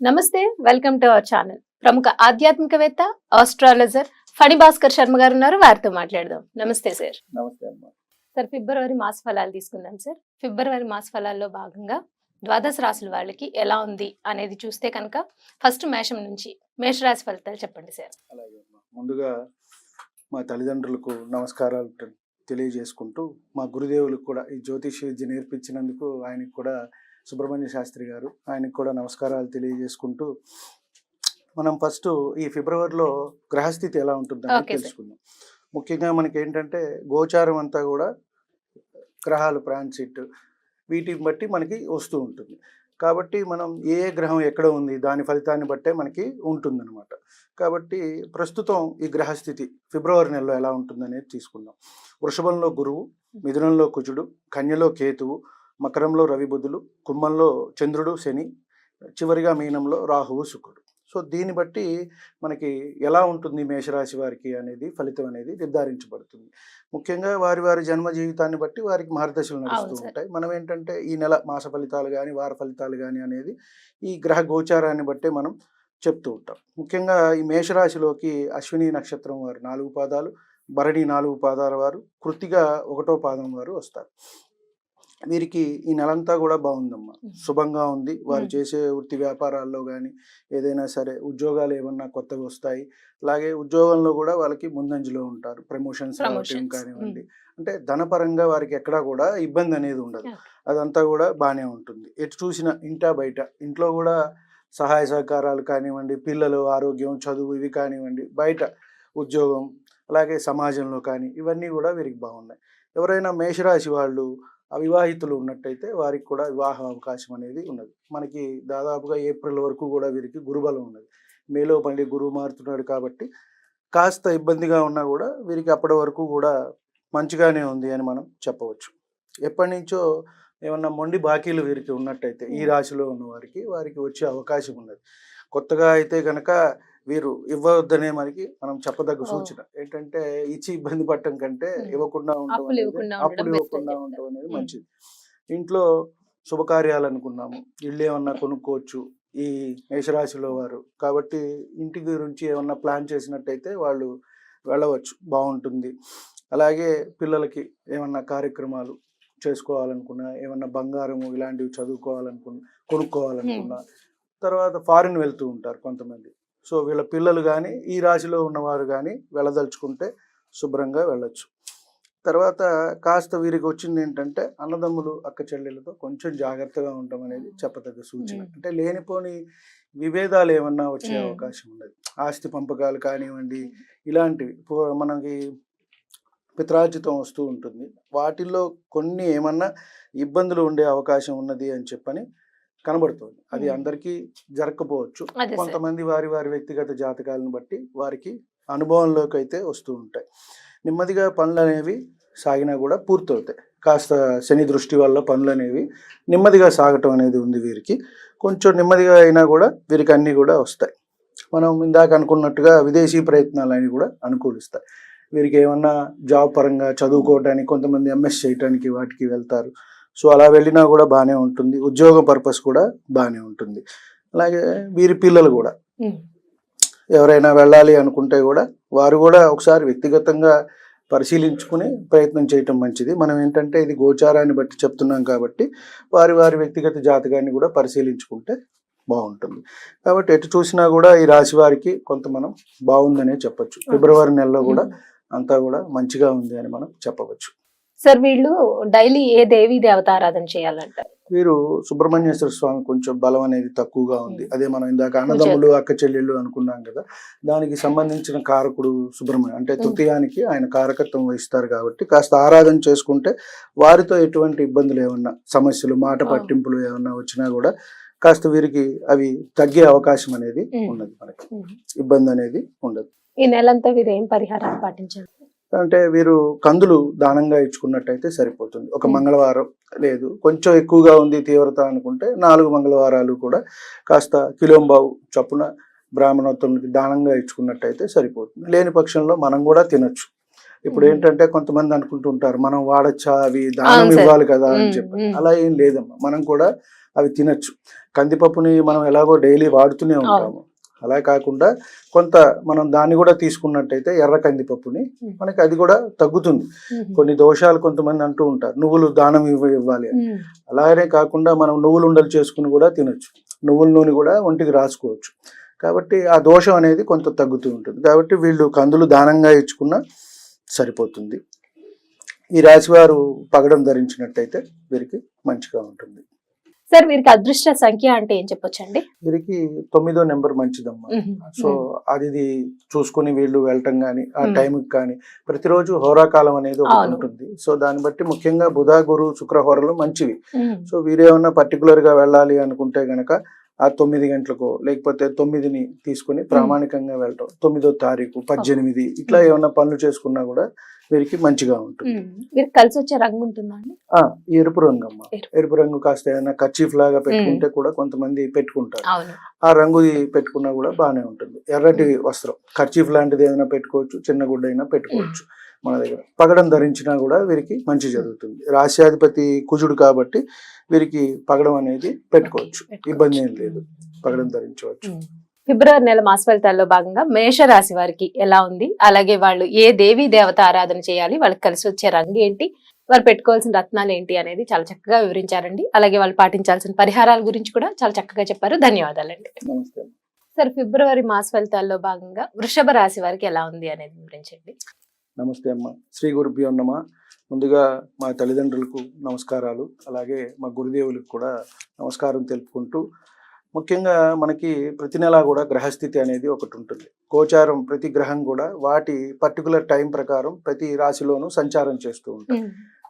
నమస్తే welcome to our channel. ప్రముఖ ఆధ్యాత్మికవేత్త ఆస్ట్రాలజర్ ఫణి భాస్కర్ శర్మ గారు ఉన్నారు. వారితో మాట్లాడదాం. నమస్తే సార్. సార్ ఫిబ్రవరి మాస ఫలాలు తీసుకుందాం సార్. ఫిబ్రవరి మాస ఫలాల్లో భాగంగా ద్వాదశ రాశుల వాళ్ళకి ఎలా ఉంది అనేది చూస్తే కనుక ఫస్ట్ మేషం నుంచి మేషరాశి ఫలితాలు చెప్పండి సార్. అలాగే ముందుగా మా తల్లిదండ్రులకు నమస్కారాలు తెలియజేసుకుంటూ మా గురుదేవులకు కూడా ఈ జ్యోతిష విద్య నేర్పించినందుకు ఆయనకు కూడా సుబ్రహ్మణ్య శాస్త్రి గారు ఆయనకు కూడా నమస్కారాలు తెలియజేసుకుంటూ మనం ఫస్ట్ ఈ ఫిబ్రవరిలో గ్రహస్థితి ఎలా ఉంటుందని. తెలుసుకుందాం. ముఖ్యంగా మనకి ఏంటంటే గోచారం అంతా కూడా గ్రహాలు ట్రాన్సిట్ వీటిని బట్టి మనకి వస్తూ ఉంటుంది. కాబట్టి మనం ఏ ఏ గ్రహం ఎక్కడ ఉంది దాని ఫలితాన్ని బట్టే మనకి ఉంటుందన్నమాట. కాబట్టి ప్రస్తుతం ఈ గ్రహస్థితి ఫిబ్రవరి నెలలో ఎలా ఉంటుందనేది తీసుకుందాం. వృషభంలో గురువు మిథునంలో కుజుడు కన్యలో కేతువు మకరంలో రవి బుధులు కుంభంలో చంద్రుడు శని చివరిగా మీనంలో రాహువు శుక్రుడు. సో దీన్ని బట్టి మనకి ఎలా ఉంటుంది మేషరాశి వారికి అనేది ఫలితం అనేది నిర్ధారించబడుతుంది. ముఖ్యంగా వారి వారి జన్మ జీవితాన్ని బట్టి వారికి మార్గదర్శలు నడుస్తూ. ఉంటాయి. మనం ఏంటంటే ఈ నెల మాస ఫలితాలు కానీ వార ఫలితాలు కానీ అనేది ఈ గ్రహ గోచారాన్ని బట్టే మనం చెప్తూ ఉంటాం. ముఖ్యంగా ఈ మేషరాశిలోకి అశ్విని నక్షత్రం వారు నాలుగు పాదాలు భరణి నాలుగు పాదాల వారు కృతిగా ఒకటో పాదం వారు వస్తారు. వీరికి ఈ నెలంతా కూడా బాగుందమ్మా. మ్మ్. శుభంగా ఉంది. వారు. చేసే వృత్తి వ్యాపారాల్లో కానీ ఏదైనా సరే ఉద్యోగాలు ఏమన్నా కొత్తగా వస్తాయి. అలాగే ఉద్యోగంలో కూడా వాళ్ళకి ముందంజలో ఉంటారు. ప్రమోషన్స్. కానివ్వండి. అంటే ధనపరంగా వారికి ఎక్కడా కూడా ఇబ్బంది అనేది ఉండదు. అదంతా కూడా బాగానే ఉంటుంది. ఎటు చూసిన ఇంటా బయట. ఇంట్లో కూడా సహాయ సహకారాలు కానివ్వండి పిల్లలు ఆరోగ్యం చదువు ఇవి కానివ్వండి బయట ఉద్యోగం అలాగే సమాజంలో కానీ ఇవన్నీ కూడా వీరికి బాగున్నాయి. ఎవరైనా మేషరాశి వాళ్ళు అవివాహితులు ఉన్నట్టయితే వారికి కూడా వివాహ అవకాశం అనేది ఉన్నది. మనకి దాదాపుగా ఏప్రిల్ వరకు కూడా వీరికి గురుబలం ఉన్నది. మేలో మళ్ళీ గురువు మారుతున్నాడు కాబట్టి కాస్త ఇబ్బందిగా ఉన్నా కూడా వీరికి అప్పటి వరకు కూడా మంచిగానే ఉంది అని మనం చెప్పవచ్చు. ఎప్పటి నుంచో ఏమన్నా మొండి బాకీలు వీరికి ఉన్నట్టయితే ఈ రాశిలో ఉన్న వారికి వారికి వచ్చే అవకాశం ఉన్నది. కొత్తగా అయితే కనుక వీరు ఇవ్వవద్దనే మనకి మనం చెప్పదగ్గ. సూచన. ఏంటంటే ఇచ్చి ఇబ్బంది పడటం కంటే. ఇవ్వకుండా ఉండటం అప్పులు అనేది- ఇవ్వకుండా ఉండటం అనేది. మంచిది. ఇంట్లో శుభకార్యాలు అనుకున్నాము. ఇల్లు ఏమన్నా కొనుక్కోవచ్చు ఈ మేషరాశిలో వారు. కాబట్టి ఇంటి గురించి ఏమన్నా ప్లాన్ చేసినట్టయితే వాళ్ళు వెళ్ళవచ్చు. బాగుంటుంది. అలాగే పిల్లలకి ఏమన్నా కార్యక్రమాలు చేసుకోవాలనుకున్నా ఏమన్నా బంగారము ఇలాంటివి చదువుకోవాలనుకున్నా కొనుక్కోవాలనుకున్నా తర్వాత ఫారిన్ వెళ్తూ ఉంటారు కొంతమంది. సో వీళ్ళ పిల్లలు కానీ ఈ రాశిలో ఉన్నవారు కానీ వెళ్ళదలుచుకుంటే శుభ్రంగా వెళ్ళొచ్చు. తర్వాత కాస్త వీరికి వచ్చింది ఏంటంటే అన్నదమ్ములు అక్క చెల్లెలతో కొంచెం జాగ్రత్తగా ఉండటం అనేది చెప్పదగ్గ సూచన. అంటే లేనిపోని విభేదాలు ఏమన్నా వచ్చే. అవకాశం ఉన్నది ఆస్తి పంపకాలు కానివ్వండి ఇలాంటివి. మనకి పిత్రార్జితం వస్తూ ఉంటుంది. వాటిల్లో కొన్ని ఏమన్నా ఇబ్బందులు ఉండే అవకాశం ఉన్నది అని చెప్పని కనబడుతుంది. అది. అందరికీ జరగకపోవచ్చు కొంతమంది వారి వారి వ్యక్తిగత జాతకాలను బట్టి వారికి అనుభవంలోకి అయితే వస్తూ ఉంటాయి. నెమ్మదిగా పనులు అనేవి సాగినా కూడా పూర్తవుతాయి. కాస్త శని దృష్టి వల్ల పనులు అనేవి నెమ్మదిగా సాగటం అనేది ఉంది వీరికి. కొంచెం నెమ్మదిగా అయినా కూడా వీరికి అన్నీ కూడా వస్తాయి. మనం ఇందాక అనుకున్నట్టుగా విదేశీ ప్రయత్నాలు అని కూడా అనుకూలిస్తాయి. వీరికి ఏమన్నా జాబ్ పరంగా చదువుకోవడానికి కొంతమంది ఎంఎస్ చేయడానికి వాటికి వెళ్తారు. సో అలా వెళ్ళినా కూడా బాగానే ఉంటుంది. ఉద్యోగ పర్పస్ కూడా బాగానే ఉంటుంది. అలాగే వీరి పిల్లలు కూడా. ఎవరైనా వెళ్ళాలి అనుకుంటే కూడా వారు కూడా ఒకసారి వ్యక్తిగతంగా పరిశీలించుకుని ప్రయత్నం చేయటం మంచిది. మనం ఏంటంటే ఇది గోచారాన్ని బట్టి చెప్తున్నాం కాబట్టి వారి వారి వ్యక్తిగత జాతకాన్ని కూడా పరిశీలించుకుంటే బాగుంటుంది. కాబట్టి ఎటు చూసినా కూడా ఈ రాశి వారికి కొంత మనం బాగుందనే చెప్పొచ్చు. ఫిబ్రవరి నెలలో కూడా. అంతా కూడా మంచిగా ఉంది అని మనం చెప్పవచ్చు. సార్ వీళ్ళు డైలీ ఏ దేవి దేవత ఆరాధన చేయాలంటారు వీరు సుబ్రహ్మణ్యేశ్వర స్వామి కొంచెం బలం అనేది తక్కువగా ఉంది. అదే మనం ఇందాక అన్నదమ్ములు అక్క చెల్లెళ్ళు అనుకున్నాం కదా దానికి సంబంధించిన కారకుడు సుబ్రహ్మణ్యం అంటే. తృతీయానికి ఆయన కారకత్వం వహిస్తారు కాబట్టి కాస్త ఆరాధన చేసుకుంటే వారితో ఎటువంటి ఇబ్బందులు ఏమన్నా సమస్యలు మాట. పట్టింపులు ఏమన్నా వచ్చినా కూడా కాస్త వీరికి అవి తగ్గే అవకాశం అనేది. ఉన్నది మనకి. ఇబ్బంది అనేది ఉండదు ఈ నెలంతా వీరు ఏం పరిహారాలు పాటించాలి అంటే వీరు కందులు దానంగా ఇచ్చుకున్నట్టయితే సరిపోతుంది. ఒక. మంగళవారం లేదు. కొంచెం ఎక్కువగా ఉంది తీవ్రత అనుకుంటే నాలుగు మంగళవారాలు కూడా కాస్త కిలోంబావు చొప్పున బ్రాహ్మణోత్తమునికి దానంగా ఇచ్చుకున్నట్టయితే సరిపోతుంది. లేని పక్షంలో మనం కూడా తినొచ్చు. ఇప్పుడు. ఏంటంటే కొంతమంది అనుకుంటుంటారు మనం వాడచ్చా అవి దానం. ఇవ్వాలి కదా అని చెప్పి. అలా ఏం లేదమ్మా. మనం కూడా అవి తినచ్చు. కందిపప్పుని మనం ఎలాగో డైలీ వాడుతూనే ఉంటాము. అలా కాకుండా కొంత మనం దాన్ని కూడా తీసుకున్నట్టయితే ఎర్ర కందిపప్పుని. మనకి అది కూడా తగ్గుతుంది. కొన్ని దోషాలు కొంతమంది అంటూ ఉంటారు. నువ్వులు దానం ఇవ్వ ఇవ్వాలి. అలాగనే కాకుండా మనం నువ్వులు ఉండలు చేసుకుని కూడా తినొచ్చు. నువ్వుల నూనె కూడా ఒంటికి రాసుకోవచ్చు. కాబట్టి ఆ దోషం అనేది కొంత తగ్గుతూ ఉంటుంది. కాబట్టి వీళ్ళు కందులు దానంగా ఇచ్చుకున్నా సరిపోతుంది. ఈ రాశివారు పగడం ధరించినట్టయితే వీరికి మంచిగా ఉంటుంది. సార్ వీరికి అదృష్ట సంఖ్య అంటే ఏం చెప్పొచ్చండి వీరికి తొమ్మిదో నెంబర్ మంచిదమ్మా సో అది ఇది చూసుకుని వీళ్ళు వెళ్ళటం కానీ ఆ. టైంకి కానీ ప్రతిరోజు హోరాకాలం అనేది ఒకటి. ఉంటుంది సో దాన్ని బట్టి ముఖ్యంగా బుధ గురు శుక్ర హోరలు మంచివి. సో వీరేమన్నా పర్టికులర్గా వెళ్ళాలి అనుకుంటే గనక ఆ తొమ్మిది గంటలకు లేకపోతే తొమ్మిదిని తీసుకుని ప్రామాణికంగా వెళ్ళటం. తొమ్మిదో తారీఖు పద్దెనిమిది ఇట్లా ఏమన్నా పనులు చేసుకున్నా కూడా వీరికి మంచిగా ఉంటుంది. వీరికి కలిసి వచ్చే రంగు ఉంటుందా అండి? ఎరుపు రంగు అమ్మ. ఎరుపు. రంగు కాస్త ఏదైనా కర్చీఫ్ లాగా పెట్టుకుంటే కూడా కొంతమంది పెట్టుకుంటారు. ఆ రంగు పెట్టుకున్నా కూడా బాగానే ఉంటుంది. ఎర్రటి వస్త్రం. కర్చీఫ్ లాంటిది ఏదైనా పెట్టుకోవచ్చు చిన్న గుడ్డ అయినా పెట్టుకోవచ్చు. మన దగ్గర. పగడం ధరించినా కూడా వీరికి మంచి జరుగుతుంది. రాశ్యాధిపతి కుజుడు కాబట్టి వీరికి పగడం అనేది పెట్టుకోవచ్చు. ఇబ్బంది ఏం లేదు. పగడం ధరించవచ్చు. ఫిబ్రవరి నెల మాస ఫలితాల్లో భాగంగా మేషరాశి వారికి ఎలా ఉంది? అలాగే వాళ్ళు ఏ దేవీ దేవత ఆరాధన చేయాలి? వాళ్ళకి కలిసి వచ్చే రంగు ఏంటి? వారు పెట్టుకోవాల్సిన రత్నాలు ఏంటి అనేది చాలా చక్కగా వివరించారండి. అలాగే వాళ్ళు పాటించాల్సిన పరిహారాల గురించి కూడా చాలా చక్కగా చెప్పారు. ధన్యవాదాలండి. నమస్తే. సార్ ఫిబ్రవరి మాస ఫలితాల్లో భాగంగా వృషభ రాశి వారికి ఎలా ఉంది అనేది వివరించండి. నమస్తే అమ్మ. శ్రీ గురుభ్యో నమ. ముందుగా మా తల్లిదండ్రులకు నమస్కారాలు. అలాగే మా గురుదేవులకు కూడా నమస్కారం తెలుపుకుంటూ ముఖ్యంగా మనకి ప్రతి నెల కూడా గ్రహస్థితి అనేది ఒకటి ఉంటుంది. గోచారం ప్రతి గ్రహం కూడా వాటి పర్టికులర్ టైం ప్రకారం ప్రతి రాశిలోనూ సంచారం చేస్తూ ఉంటాయి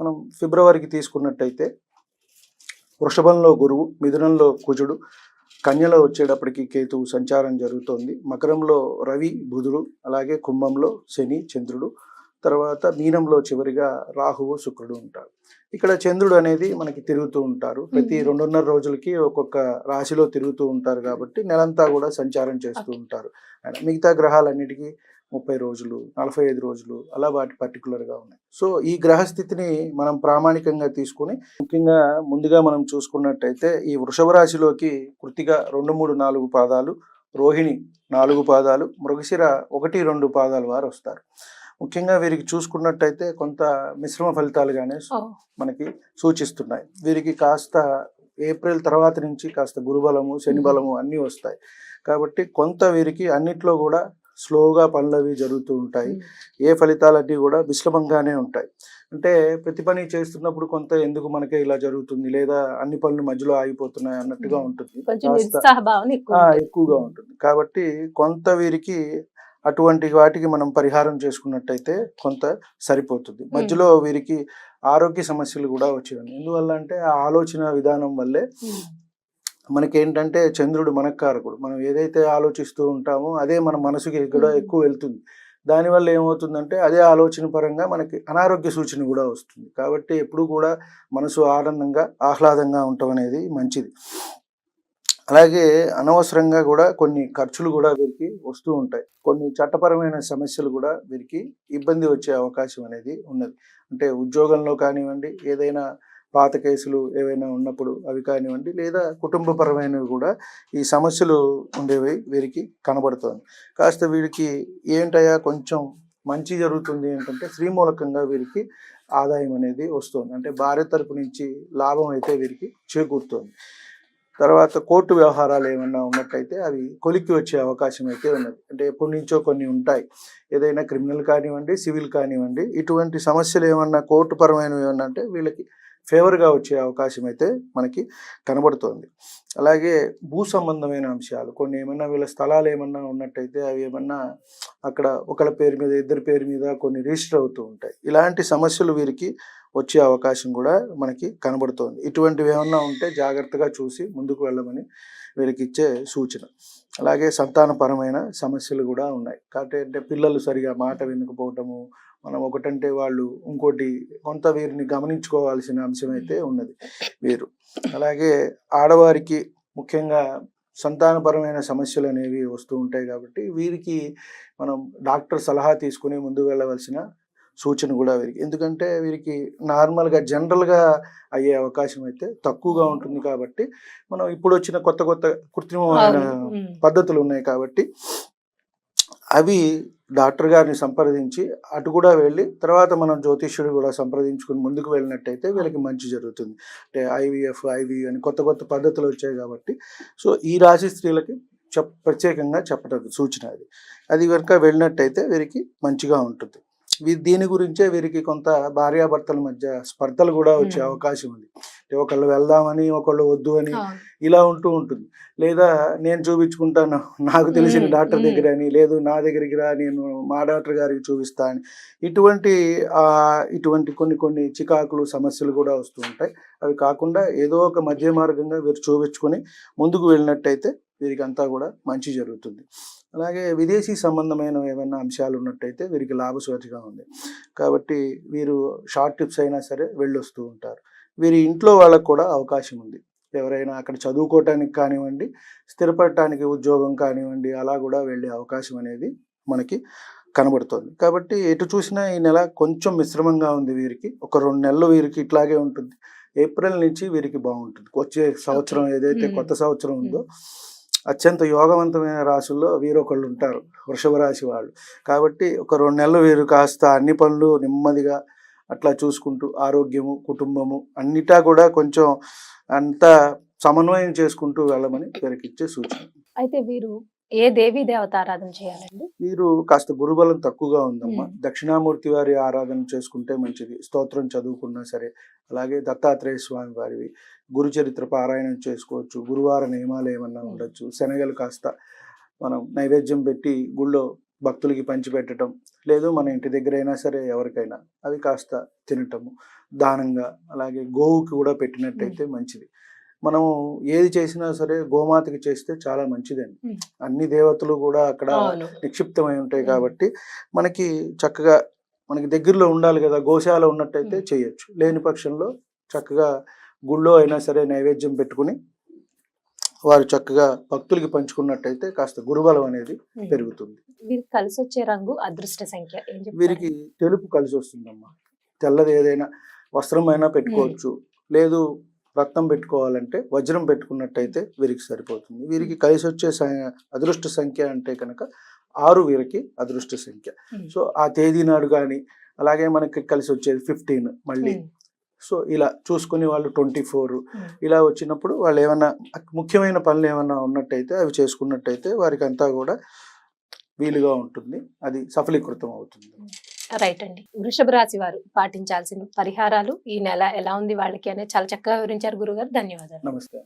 మనం ఫిబ్రవరికి తీసుకున్నట్టయితే వృషభంలో గురువు మిథునంలో కుజుడు కన్యలో వచ్చేటప్పటికి కేతువు సంచారం జరుగుతోంది. మకరంలో రవి బుధుడు అలాగే కుంభంలో శని చంద్రుడు తర్వాత మీనంలో చివరిగా రాహువు శుక్రుడు ఉంటారు. ఇక్కడ చంద్రుడు అనేది మనకి తిరుగుతూ ఉంటారు. ప్రతి. రెండున్నర రోజులకి ఒక్కొక్క రాశిలో తిరుగుతూ ఉంటారు కాబట్టి నెలంతా కూడా సంచారం చేస్తూ ఉంటారు. మిగతా గ్రహాలన్నిటికీ ముప్పై రోజులు నలభై ఐదు రోజులు అలా వాటి పర్టికులర్గా ఉన్నాయి. సో ఈ గ్రహస్థితిని మనం ప్రామాణికంగా తీసుకుని ముఖ్యంగా ముందుగా మనం చూసుకున్నట్టయితే ఈ వృషభ రాశిలోకి కృతిగా రెండు మూడు నాలుగు పాదాలు రోహిణి నాలుగు పాదాలు మృగశిర ఒకటి రెండు పాదాలు వారు వస్తారు. ముఖ్యంగా వీరికి చూసుకున్నట్టయితే కొంత మిశ్రమ ఫలితాలుగానే మనకి సూచిస్తున్నాయి. వీరికి కాస్త ఏప్రిల్ తర్వాత నుంచి కాస్త గురుబలము శని బలము అన్నీ వస్తాయి. కాబట్టి కొంత వీరికి అన్నిట్లో కూడా స్లోగా పనులు అవి జరుగుతూ ఉంటాయి. ఏ ఫలితాలన్నీ కూడా మిశ్రమంగానే ఉంటాయి. అంటే ప్రతి పని చేస్తున్నప్పుడు కొంత ఎందుకు మనకే ఇలా జరుగుతుంది లేదా అన్ని పనులు మధ్యలో ఆగిపోతున్నాయి అన్నట్టుగా ఉంటుంది. ఎక్కువగా ఉంటుంది. కాబట్టి కొంత వీరికి అటువంటి వాటికి మనం పరిహారం చేసుకున్నట్టయితే కొంత సరిపోతుంది. మధ్యలో వీరికి ఆరోగ్య సమస్యలు కూడా వచ్చేవి ఎందువల్ల అంటే ఆ ఆలోచన విధానం వల్లే. మనకేంటంటే చంద్రుడు మనకారకుడు మనం ఏదైతే ఆలోచిస్తూ ఉంటామో అదే మన మనసుకి కూడా. ఎక్కువ వెళ్తుంది. దానివల్ల ఏమవుతుందంటే అదే ఆలోచన పరంగా మనకి అనారోగ్య సూచన కూడా వస్తుంది. కాబట్టి ఎప్పుడు కూడా మనసు ఆనందంగా ఆహ్లాదంగా ఉండటం అనేది మంచిది. అలాగే అనవసరంగా కూడా కొన్ని ఖర్చులు కూడా వీరికి వస్తూ ఉంటాయి. కొన్ని చట్టపరమైన సమస్యలు కూడా వీరికి ఇబ్బంది వచ్చే అవకాశం అనేది ఉన్నది. అంటే ఉద్యోగంలో కానివ్వండి ఏదైనా పాత కేసులు ఏవైనా ఉన్నప్పుడు అవి కానివ్వండి లేదా కుటుంబపరమైనవి కూడా ఈ సమస్యలు ఉండేవి వీరికి కనబడుతుంది. కాస్త వీరికి ఏంటయ్యా కొంచెం మంచి జరుగుతుంది ఏంటంటే స్త్రీ మూలకంగా వీరికి ఆదాయం అనేది వస్తుంది. అంటే భార్య తరపు నుంచి లాభం అయితే వీరికి చేకూరుతోంది. తర్వాత కోర్టు వ్యవహారాలు ఏమన్నా ఉన్నట్టయితే అవి కొలిక్కి వచ్చే అవకాశం అయితే ఉన్నది. అంటే ఎప్పటి నుంచో కొన్ని ఉంటాయి. ఏదైనా క్రిమినల్ కానివ్వండి సివిల్ కానివ్వండి ఇటువంటి సమస్యలు ఏమన్నా కోర్టు పరమైనవి ఏమన్నా అంటే వీళ్ళకి ఫేవర్గా వచ్చే అవకాశం అయితే మనకి కనబడుతోంది. అలాగే భూ సంబంధమైన అంశాలు కొన్ని ఏమన్నా వీళ్ళ స్థలాలు ఏమన్నా ఉన్నట్టయితే అవి ఏమన్నా అక్కడ ఒకళ్ళ పేరు మీద ఇద్దరి పేరు మీద కొన్ని రిజిస్టర్ అవుతూ ఉంటాయి. ఇలాంటి సమస్యలు వీరికి వచ్చే అవకాశం కూడా మనకి కనబడుతోంది. ఇటువంటివి ఏమన్నా ఉంటే జాగ్రత్తగా చూసి ముందుకు వెళ్ళమని వీరికి ఇచ్చే సూచన. అలాగే సంతానపరమైన సమస్యలు కూడా ఉన్నాయి. కాబట్టి అంటే పిల్లలు సరిగా మాట వినకపోవటము మనం ఒకటంటే వాళ్ళు ఇంకోటి కొంత వీరిని గమనించుకోవాల్సిన అంశం అయితే ఉన్నది వీరు. అలాగే ఆడవారికి ముఖ్యంగా సంతానపరమైన సమస్యలు అనేవి వస్తూ ఉంటాయి కాబట్టి వీరికి మనం డాక్టర్ సలహా తీసుకుని ముందు వెళ్ళవలసిన సూచన కూడా వీరికి ఎందుకంటే వీరికి నార్మల్గా జనరల్గా అయ్యే అవకాశం అయితే తక్కువగా ఉంటుంది కాబట్టి మనం ఇప్పుడు వచ్చిన కొత్త కొత్త కృత్రిమమైన. పద్ధతులు ఉన్నాయి కాబట్టి అవి డాక్టర్ గారిని సంప్రదించి అటు కూడా వెళ్ళి తర్వాత మనం జ్యోతిష్యుడు కూడా సంప్రదించుకుని ముందుకు వెళ్ళినట్టయితే వీళ్ళకి మంచి జరుగుతుంది. అంటే ఐవీఎఫ్ ఐవి అని కొత్త కొత్త పద్ధతులు వచ్చాయి కాబట్టి. సో ఈ రాశి స్త్రీలకి చెప్ ప్రత్యేకంగా చెప్పడం సూచన అది. అది కనుక వెళ్ళినట్టయితే వీరికి మంచిగా ఉంటుంది. దీని గురించే వీరికి కొంత భార్యాభర్తల మధ్య స్పర్ధలు కూడా వచ్చే. అవకాశం ఉంది అంటే ఒకళ్ళు వెళ్దామని ఒకళ్ళు వద్దు అని. ఇలా ఉంటూ ఉంటుంది లేదా నేను చూపించుకుంటాను నాకు తెలిసిన డాక్టర్. దగ్గర అని లేదు నా దగ్గరికి రా నేను మా డాక్టర్ గారికి చూపిస్తా అని ఇటువంటి ఇటువంటి కొన్ని కొన్ని చికాకులు సమస్యలు కూడా వస్తూ ఉంటాయి అవి కాకుండా ఏదో ఒక మధ్య మార్గంగా వీరు చూపించుకొని ముందుకు వెళ్ళినట్టయితే వీరికి అంతా కూడా మంచి జరుగుతుంది అలాగే విదేశీ సంబంధమైన ఏమైనా అంశాలు ఉన్నట్టయితే వీరికి లాభసూచిగా ఉంది. కాబట్టి వీరు షార్ట్ ట్రిప్స్ అయినా సరే వెళ్ళొస్తూ ఉంటారు. వీరి ఇంట్లో వాళ్ళకు కూడా అవకాశం ఉంది. ఎవరైనా అక్కడ చదువుకోవటానికి కానివ్వండి స్థిరపడటానికి ఉద్యోగం కానివ్వండి అలా కూడా వెళ్ళే అవకాశం అనేది మనకి కనబడుతోంది. కాబట్టి ఎటు చూసినా ఈ నెల కొంచెం మిశ్రమంగా ఉంది వీరికి. ఒక రెండు నెలలు వీరికి ఇట్లాగే ఉంటుంది. ఏప్రిల్ నుంచి వీరికి బాగుంటుంది. వచ్చే సంవత్సరం ఏదైతే. కొత్త సంవత్సరం ఉందో అత్యంత యోగవంతమైన రాశుల్లో వీరొకళ్ళు ఉంటారు వృషభ రాశి వాళ్ళు. కాబట్టి ఒక రెండు నెలలు వీరు కాస్త అన్ని పనులు నెమ్మదిగా అట్లా చూసుకుంటూ ఆరోగ్యము కుటుంబము అన్నిటా కూడా కొంచెం అంతా సమన్వయం చేసుకుంటూ వెళ్ళమని వీరికి ఇచ్చే సూచన. అయితే వీరు ఏ దేవి దేవత ఆరాధన చేయాలండి? వీరు కాస్త గురుబలం తక్కువగా ఉందమ్మా. మ్మ్. దక్షిణామూర్తి వారి ఆరాధన చేసుకుంటే మంచిది. స్తోత్రం చదువుకున్నా సరే అలాగే దత్తాత్రేయ స్వామి వారివి గురు చరిత్ర పారాయణం చేసుకోవచ్చు గురువార నియమాలు ఏమన్నా. ఉండొచ్చు శనగలు కాస్త మనం నైవేద్యం పెట్టి గుళ్ళో భక్తులకి పంచిపెట్టడం లేదు మన ఇంటి దగ్గర అయినా సరే ఎవరికైనా అవి కాస్త తినటము దానంగా అలాగే గోవుకి కూడా పెట్టినట్టయితే మంచిది మనము ఏది చేసినా సరే గోమాతకి చేస్తే చాలా మంచిదండి. అన్ని దేవతలు కూడా అక్కడ నిక్షిప్తమై ఉంటాయి. కాబట్టి మనకి చక్కగా మనకి దగ్గరలో ఉండాలి కదా గోశాల ఉన్నట్టయితే. చేయొచ్చు లేని పక్షంలో చక్కగా గుళ్ళో అయినా సరే నైవేద్యం పెట్టుకుని వారు చక్కగా భక్తులకి పంచుకున్నట్టయితే కాస్త గురుబలం అనేది. పెరుగుతుంది వీరికి కలిసి వచ్చే రంగు అదృష్ట సంఖ్య? వీరికి తెలుపు కలిసి వస్తుందమ్మా తెల్లది ఏదైనా వస్త్రం అయినా పెట్టుకోవచ్చు లేదు రత్నం పెట్టుకోవాలంటే వజ్రం పెట్టుకున్నట్టయితే వీరికి సరిపోతుంది వీరికి కలిసి వచ్చే అదృష్ట సంఖ్య అంటే కనుక ఆరు వీరికి అదృష్ట సంఖ్య. సో ఆ తేదీ నాడు కానీ అలాగే మనకి కలిసి వచ్చేది ఫిఫ్టీన్ మళ్ళీ. సో ఇలా చూసుకుని వాళ్ళు ట్వంటీ ఫోర్. ఉమ్. ఇలా వచ్చినప్పుడు వాళ్ళు ఏమన్నా ముఖ్యమైన పనులు ఏమన్నా ఉన్నట్టయితే అవి చేసుకున్నట్టయితే వారికి అంతా కూడా వీలుగా ఉంటుంది. అది సఫలీకృతం అవుతుంది. రైట్ అండి. వృషభ రాశి వారు పాటించాల్సిన పరిహారాలు ఈ నెల ఎలా ఉంది వాళ్ళకి అనేది చాలా చక్కగా వివరించారు గురుగారు. ధన్యవాదాలు. నమస్తే